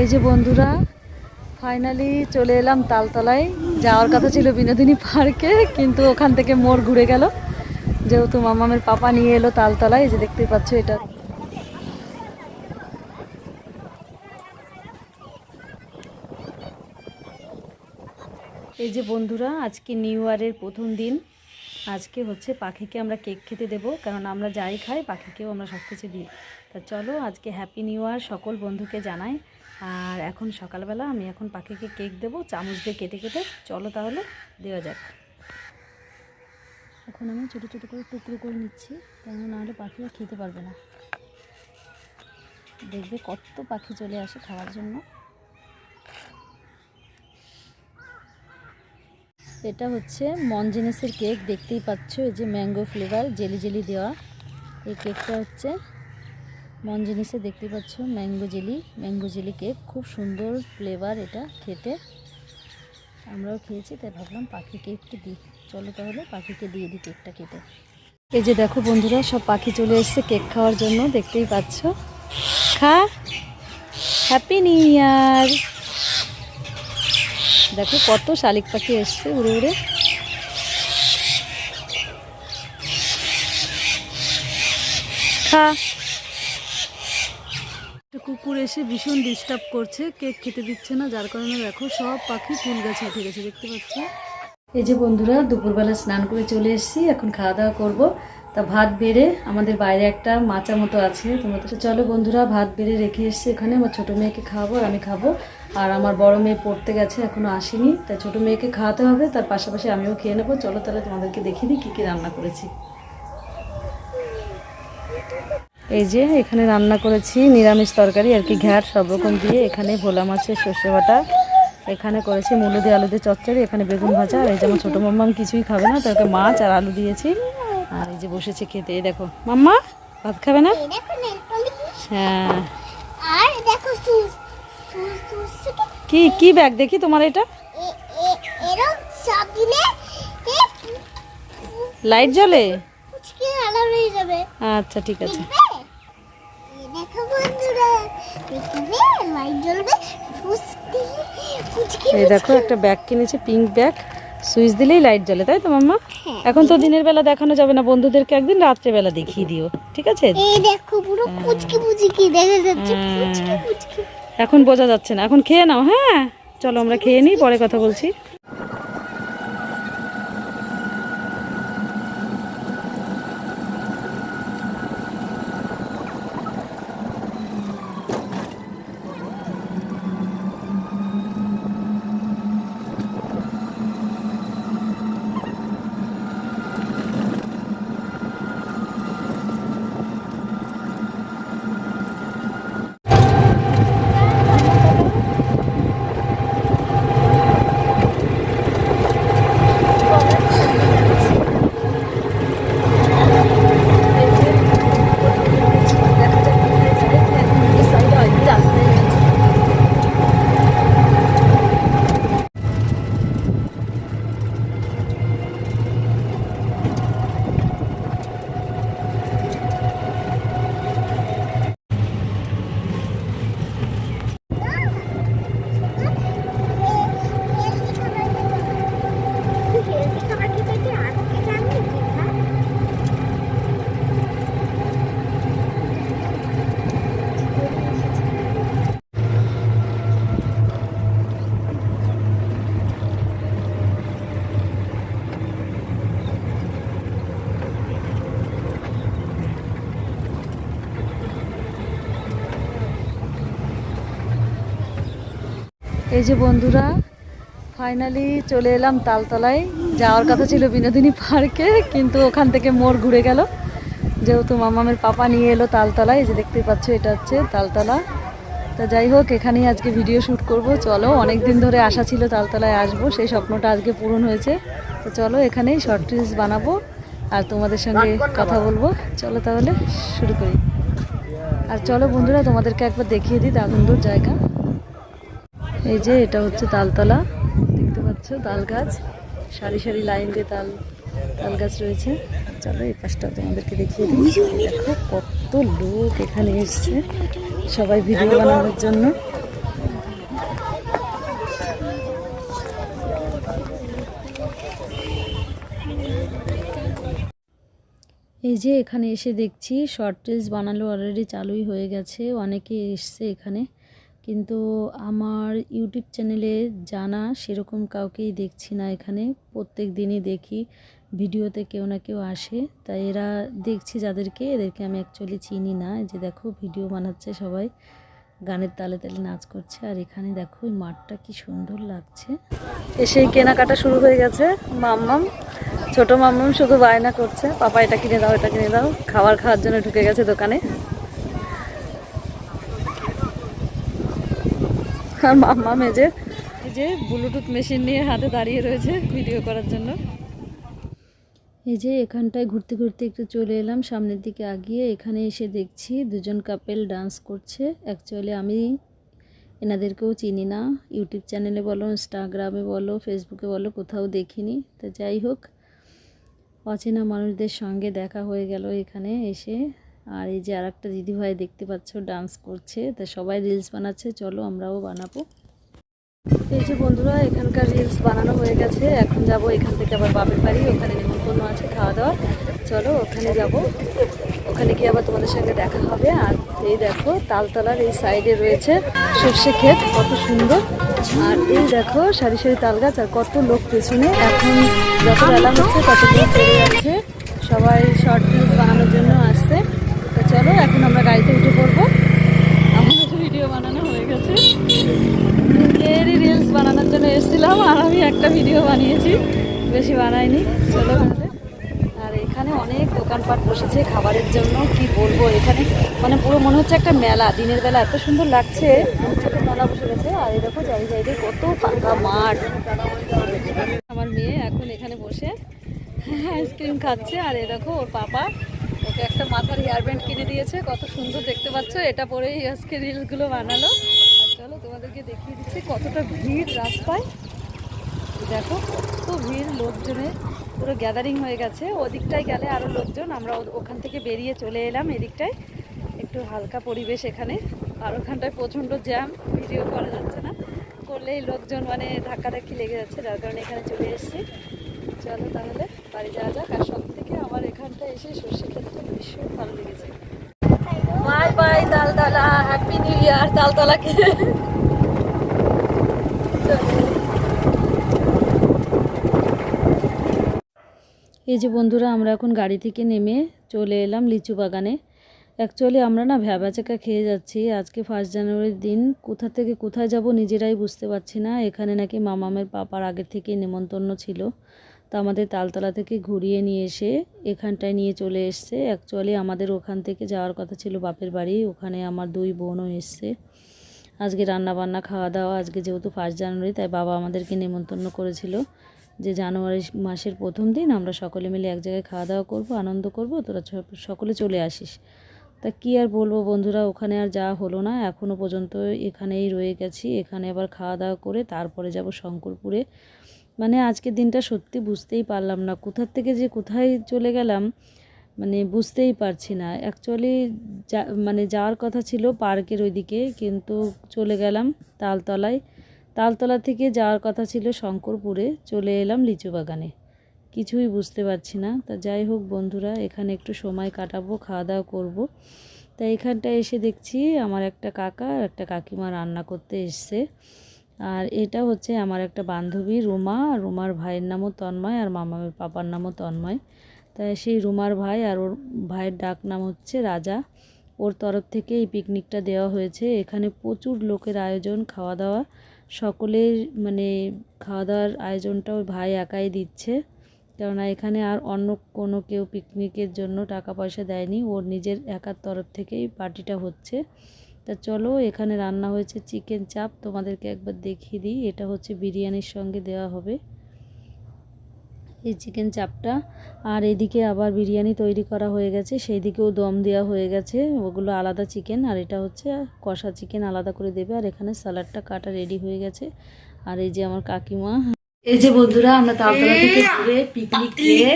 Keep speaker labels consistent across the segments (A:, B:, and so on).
A: এই যে বন্ধুরা ফাইনালি চলে এলাম তালতলায়। যাওয়ার কথা ছিল বিনোদিনী পার্কে, কিন্তু ওখান থেকে মোড় ঘুরে গেল। যেহেতু মামামের পাপা নিয়ে এলো তালতলায় যে দেখতেই পাচ্ছ এটা। এই যে বন্ধুরা, আজকে নিউ ইয়ারের প্রথম দিন। আজকে হচ্ছে পাখিকে আমরা কেক খেতে দেবো, কারণ আমরা যাই খাই, পাখিকেও আমরা সব কিছু দিই। তা চলো আজকে হ্যাপি নিউ ইয়ার সকল বন্ধুকে জানাই। আর এখন সকালবেলা আমি এখন পাখিকে কেক দেবো, চামচ দিয়ে কেটে কেটে। চলো তাহলে, দেওয়া যাক। এখন আমি ছোটো ছোটো করে টুকরো করে নিচ্ছি কেন নাহলে পাখিরা খেতে পারবে না। দেখবে কত পাখি চলে আসে খাওয়ার জন্য। এটা হচ্ছে মনজিনিসের কেক, দেখতেই পাচ্ছ, এই যে ম্যাঙ্গো ফ্লেভার, জেলি জেলি দেওয়া। এই কেকটা হচ্ছে মনজিনিসে দেখতেই পাচ্ছ, mango jelly. Mango jelly cake, খুব সুন্দর ফ্লেভার এটা খেতে। আমরাও খেয়েছি, তাই ভাবলাম পাখিকে একটু দিই। চলো তাহলে পাখিকে দিয়ে দিই কেকটা কেটে এই যে দেখো বন্ধুরা, সব পাখি চলে এসছে কেক খাওয়ার জন্য, দেখতেই পাচ্ছ। খা হ্যাপি নিউ ইয়ার দেখো কত শালিক পাখি এসছে উড়ে উড়ে। খা। কুকুর এসে ভীষণ ডিস্টার্ব করছে। কেক খেতে দিচ্ছে না, যার কারণে দেখো সব পাখি ফুল গাছে উঠে গেছে, দেখতে পাচ্ছ? এই যে বন্ধুরা, দুপুরবেলা স্নান করে চলে এসেছি, এখন খাওয়া দাওয়া করব। তা ভাত বেড়ে আমাদের বাইরে একটা মাচা মতো আছে, তোমরা তো চলো বন্ধুরা, ভাত বেড়ে রেখে এসেছি এখানে, আমার ছোটো মেয়েকে খাওয়াবো আর আমি খাব। আর আমার বড় মেয়ে পড়তে গেছে, এখনও আসেনি তাই ছোটো মেয়েকে খাওয়াতে হবে, তার পাশাপাশি আমিও খেয়ে নেব। চলো তাহলে তোমাদেরকে দেখিয়ে দিই কী কী রান্না করেছি। এই যে এখানে রান্না করেছি নিরামিষ তরকারি আর কি ঘ্যাট সব রকম দিয়ে এখানে ভোলা মাছের সর্ষে বাটা। এখানে করেছি মুলো দিয়ে আলু দিয়ে চচ্চড়ি এখানে বেগুন ভাজা আর এই যেমন ছোটো মাম্মাম কিছুই খাবে না তাকে মাছ আর আলু দিয়েছি। আর এই যে বসেছে খেতে এই দেখো। মাম্মা ভাত খাবে না। হ্যাঁ। কি কি ব্যাগ? দেখি তোমার এটা। লাইট জ্বলে? আচ্ছা ঠিক আছে।
B: লাইট জ্বলবে
A: এই দেখো একটা ব্যাগ কিনেছে পিঙ্ক ব্যাগ সুইচ দিলেই লাইট জ্বলে তাই তো মাম্মা?
B: হ্যাঁ।
A: এখন তো দিনের বেলা দেখানো যাবে না বন্ধুদেরকে একদিন রাত্রেবেলা দেখিয়ে দিও ঠিক আছে?
B: এই দেখো পুরো পুচকি পুচকি দেখা যাচ্ছে
A: হ্যাঁ।
B: পুচকি পুচকি।
A: এখন বোঝা যাচ্ছে না এখন খেয়ে নাও হ্যাঁ? চলো আমরা খেয়ে নিই পরে কথা বলছি। এই যে বন্ধুরা ফাইনালি চলে এলাম তালতলায়। যাওয়ার কথা ছিল বিনোদিনী পার্কে, কিন্তু ওখান থেকে মোড় ঘুরে গেল। যেহেতু মামামের পাপা নিয়ে এলো তালতলায়, এই যে দেখতেই পাচ্ছ এটা হচ্ছে তালতলা। তা যাই হোক, এখানেই আজকে ভিডিও শ্যুট করব। চলো অনেক দিন ধরে আশা ছিল তালতলায় আসব, সেই স্বপ্নটা আজকে পূরণ হয়েছে। তো চলো, এখানেই শর্ট রিলস বানাবো আর তোমাদের সঙ্গে কথা বলব। চলো তাহলে, শুরু করি। আর চলো বন্ধুরা, তোমাদেরকে একবার দেখিয়ে দিই দারুন্দর জায়গা। এই যে এটা হচ্ছে তালতলা। দেখতে পাচ্ছ তাল গাছ সারি সারি লাইন দিয়ে তাল তাল গাছ রয়েছে। চলো এই পাশটা তোমাদেরকে দেখিয়ে দিই। দেখো কত লোক এখানে এসছে। সবাই ভিডিও বানানোর জন্য। এই যে এখানে এসে দেখছি শর্ট রিলস বানালো অলরেডি চালুই হয়ে গেছে। অনেকে এসছে এখানে। কিন্তু আমার ইউটিউব চ্যানেলে জানা সেরকম কাউকেই দেখছি না এখানে। প্রত্যেক দিনই দেখি, ভিডিওতে কেউ না কেউ আসে। তাই এরা দেখছি যাদেরকে, এদেরকে আমি অ্যাকচুয়ালি চিনি না। যে দেখো, ভিডিও বানাচ্ছে সবাই, গানের তালে তালে নাচ করছে। আর এখানে দেখো মাঠটা কি সুন্দর লাগছে। এসেই কেনাকাটা শুরু হয়ে গেছে। মাম্মাম, ছোট মাম্মাম শুধু বায়না করছে। পাপা, এটা কিনে দাও, এটা কিনে দাও। খাবার খাওয়ার জন্য ঢুকে গেছে দোকানে। আর মাম্মাম মেজে এই যে ব্লুটুথ মেশিন নিয়ে হাতে দাঁড়িয়ে রয়েছে ভিডিও করার জন্য। এই যে এখানটায় ঘুরতে ঘুরতে একটু চলে এলাম সামনের দিকে আগিয়ে এখানে এসে দেখছি দুজন কাপেল ডান্স করছে। অ্যাকচুয়ালি আমি এনাদেরকেও চিনি না ইউটিউব চ্যানেলে বলো ইনস্টাগ্রামে বলো ফেসবুকে বলো কোথাও দেখিনি। তো যাই হোক অচেনা মানুষদের সঙ্গে দেখা হয়ে গেল এখানে এসে। আর এই যে আর একটা দিদিভাই দেখতে পাচ্ছ ডান্স করছে। তা সবাই রিলস বানাচ্ছে, চলো আমরাও বানাবো। এই যে বন্ধুরা, এখানকার রিলস বানানো হয়ে গেছে। এখন যাব এখান থেকে আবার বাপের বাড়ি, ওখানে নিমন্ত্রণ আছে খাওয়া দাওয়া চলো ওখানে যাব। ওখানে গিয়ে আবার তোমাদের সঙ্গে দেখা হবে। আর এই দেখো, তালতলার এই সাইডে রয়েছে সর্ষে ক্ষেত, কত সুন্দর। আর এই দেখো, সারি সারি তাল গাছ, আর কত লোক পেছনে। এখন যত বেলা হচ্ছে, তত লোক বেড়ে যাচ্ছে। সবাই শর্ট রিলস বানানোর জন্য চলো, এখন আমরা গাড়িতে উঠে পড়ব। আমাদের ভিডিও বানানো হয়ে গেছে। এরই রিলস বানানোর জন্য এসেছিলাম, আর আমি একটা ভিডিও বানিয়েছি। বেশি বানাইনি, চলো। আর এখানে অনেক দোকানপাট বসেছে খাবারের জন্য, কি বলব এখানে? মানে পুরো মনে হচ্ছে একটা মেলা, দিনের বেলা এত সুন্দর লাগছে। একটা মেলা বসে গেছে, আর এই দেখো যাই কত ফাঁকা মাঠ। আমার মেয়ে এখন এখানে বসে আইসক্রিম খাচ্ছে, আর এই দেখো ওর পাপা ওকে একটা মাথার হেয়ার ব্যান্ড কিনে দিয়েছে, কত সুন্দর দেখতে পাচ্ছ, এটা পরেই আজকে রিলসগুলো বানালো। আর চলো তোমাদেরকে দেখিয়ে দিচ্ছি কতটা ভিড় রাস্তায়। দেখো, কত ভিড় লোকজনের, পুরো গ্যাদারিং হয়ে গেছে। ওদিকটায় গেলে আরও লোকজন, আমরা ওখান থেকে বেরিয়ে চলে এলাম এদিকটায়। একটু হালকা পরিবেশ এখানে। আর ওখানটায় প্রচণ্ড জ্যাম ভিডিও করা যাচ্ছে না। করলেই লোকজন মানে ধাক্কাধাক্কি লেগে যাচ্ছে, যার কারণে এখানে চলে এসেছি। চলো তাহলে বাড়ি যাওয়া যাক। আর সব থেকে আমার এখানটা এসে সর্ষে ক্ষেত্রে ভীষণ ভালো লেগেছে। Bye bye happy new year তালতলাকে। এই যে বন্ধুরা, আমরা এখন গাড়ি থেকে নেমে চলে এলাম লিচু বাগানে। অ্যাকচুয়ালি আমরা না ভ্যাবাচাকা খেয়ে যাচ্ছি। আজকে ফার্স্ট জানুয়ারির দিন। কোথা থেকে কোথায় যাব নিজেরাই বুঝতে পারছি না। এখানে নাকি মামামের পাপার আগের থেকে নেমন্তন্ন ছিল। তা আমাদের তালতলা থেকে ঘুরিয়ে নিয়ে এসে এখানটায় নিয়ে চলে এসছে। অ্যাকচুয়ালি আমাদের ওখান থেকে যাওয়ার কথা ছিল বাপের বাড়ি। ওখানে আমার দুই বোনও এসছে। আজকে রান্না বান্না খাওয়া দাওয়া আজকে যেহেতু ফার্স্ট জানুয়ারি, তাই বাবা আমাদেরকে নেমন্তন্ন করেছিল যে জানুয়ারি মাসের প্রথম দিন আমরা সকলে মিলে এক জায়গায় খাওয়া দাওয়া করব, আনন্দ করব, তোরা সকলে চলে আসিস। তা কি আর বলব বন্ধুরা, ওখানে আর যা হলো না এখনও পর্যন্ত এখানেই রয়ে গেছি। এখানে আবার খাওয়া দাওয়া করে তারপরে যাব শঙ্করপুরে। মানে আজকের দিনটা সত্যি বুঝতেই পারলাম না। কোথার থেকে যে কোথায় চলে গেলাম মানে বুঝতেই পারছি না। অ্যাকচুয়ালি যা মানে যাওয়ার কথা ছিল পার্কের ওইদিকে, কিন্তু চলে গেলাম তালতলায়। তালতলা থেকে যাওয়ার কথা ছিল শঙ্করপুরে, চলে এলাম লিচু বাগানে। কিছুই বুঝতে পারছি না। তা যাই হোক বন্ধুরা, এখানে একটু সময় কাটাবো খাওয়া দাওয়া করব। তা এখানটায় এসে দেখছি আমার একটা কাকা আর একটা কাকিমা রান্না করতে এসছে। আর এটা হচ্ছে আমার একটা বান্ধবী, রুমা। রুমার ভাইয়ের নামও তন্ময় আর মামামের পাপার নামও তন্ময়। তাই সেই রুমার ভাই আর ওর ভাইয়ের ডাক নাম হচ্ছে রাজা। ওর তরফ থেকে এই পিকনিকটা দেওয়া হয়েছে। এখানে প্রচুর লোকের আয়োজন খাওয়া দাওয়া সকলের মানে খাওয়া দাওয়ার আয়োজনটা ওই ভাই একাই দিচ্ছে। কেননা এখানে আর অন্য কোনো কেউ পিকনিকের জন্য টাকা পয়সা দেয়নি। ওর নিজের একার তরফ থেকেই পার্টিটা হচ্ছে। তা চলো এখানে রান্না হয়েছে চিকেন চাপ। তোমাদেরকে একবার দেখিয়ে দিই এটা হচ্ছে বিরিয়ানির সঙ্গে দেওয়া হবে এই চিকেন চাপটা। আর এদিকে আবার বিরিয়ানি তৈরি করা হয়ে গেছে সেই দিকেও দম দেওয়া হয়ে গেছে। ওগুলো আলাদা চিকেন আর এটা হচ্ছে কষা চিকেন আলাদা করে দেবে। আর এখানে স্যালাডটা কাটা রেডি হয়ে গেছে। আর এই যে আমার কাকিমা এই যে বন্ধুরা আমরা তালতলা থেকে ঘুরে পিকনিক খেয়ে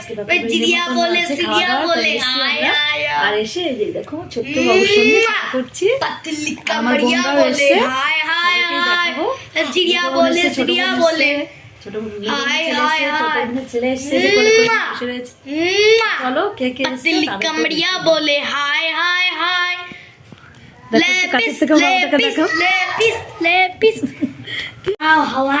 B: আজকে
A: আর এসে যে দেখো ছোট্ট বাবুর সঙ্গে করছি। আমার বোনরাও
B: এসে
A: জিরিয়া
B: বলে
A: জিরিয়া
B: বলে।
A: ছোট ছেলে এসছে চলো কে কে কামড়িয়া
B: বলে
A: হাই
B: হাই হাই হাওয়া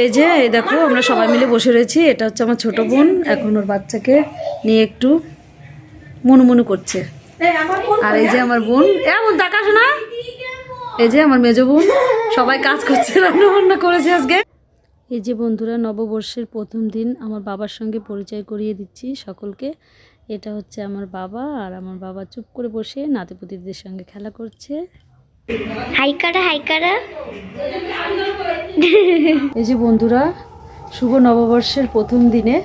A: এই যে, এই দেখো, আমরা সবাই মিলে বসে রয়েছি। এটা হচ্ছে আমার ছোট বোন, এখন ওর বাচ্চাকে নিয়ে একটু মনু করছে। আর এই যে আমার বোন এমন তাকাস না এই যে আমার মেজো বোন, সবাই কাজ করছে, রান্না বান্না করেছে আজকে। এই যে বন্ধুরা, নববর্ষের প্রথম দিন আমার বাবার সঙ্গে পরিচয় করিয়ে দিচ্ছি সকলকে। এটা হচ্ছে আমার বাবা, আর আমার বাবা চুপ করে বসে নাতিপুতিদের সঙ্গে খেলা করছে।
B: হাইকারা হাইকারা।
A: এই যে বন্ধুরা, শুভ নববর্ষের প্রথম দিনে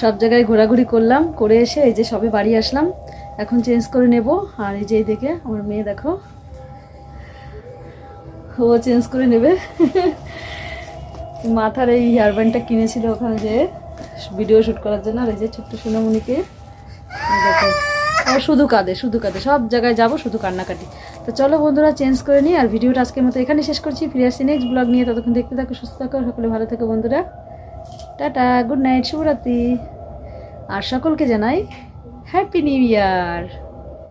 A: সব জায়গায় ঘোরাঘুরি করলাম, করে এসে এই যে সবে বাড়ি আসলাম। এখন চেঞ্জ করে নেব। আর এই যে এই দেখে আমার মেয়ে দেখো, ও চেঞ্জ করে নেবে। মাথার এই হেয়ারব্যান্ডটা কিনেছিল ওখানে যে ভিডিও শ্যুট করার জন্য, আর এই যে ছোট্ট সোনামণিকে। দেখো। শুধু কাঁদে শুধু কাঁদে। সব জায়গায় যাব শুধু কান্নাকাটি। তো চলো বন্ধুরা চেঞ্জ করে নিই আর ভিডিওটা আজকের মতো এখানে শেষ করছি। ফিরে আসছি নেক্সট ব্লগ নিয়ে। ততক্ষণ দেখতে থাকো, সুস্থ থাকো সকলে ভালো থাকো বন্ধুরা। টাটা গুড নাইট শুভরাত্রি। আর সকলকে জানাই হ্যাপি নিউ ইয়ার